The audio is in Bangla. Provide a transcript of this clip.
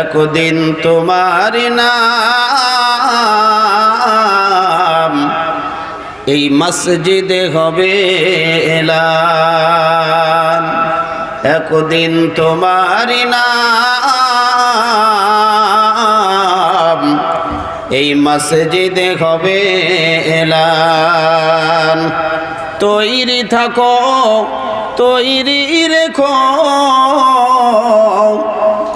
একদিন তোমার নাম এই মসজিদে হবে এলান। একদিন তোমার নাম এই মসজিদে হবে এলান। তৈরি থাকো, তৈরি রেখো।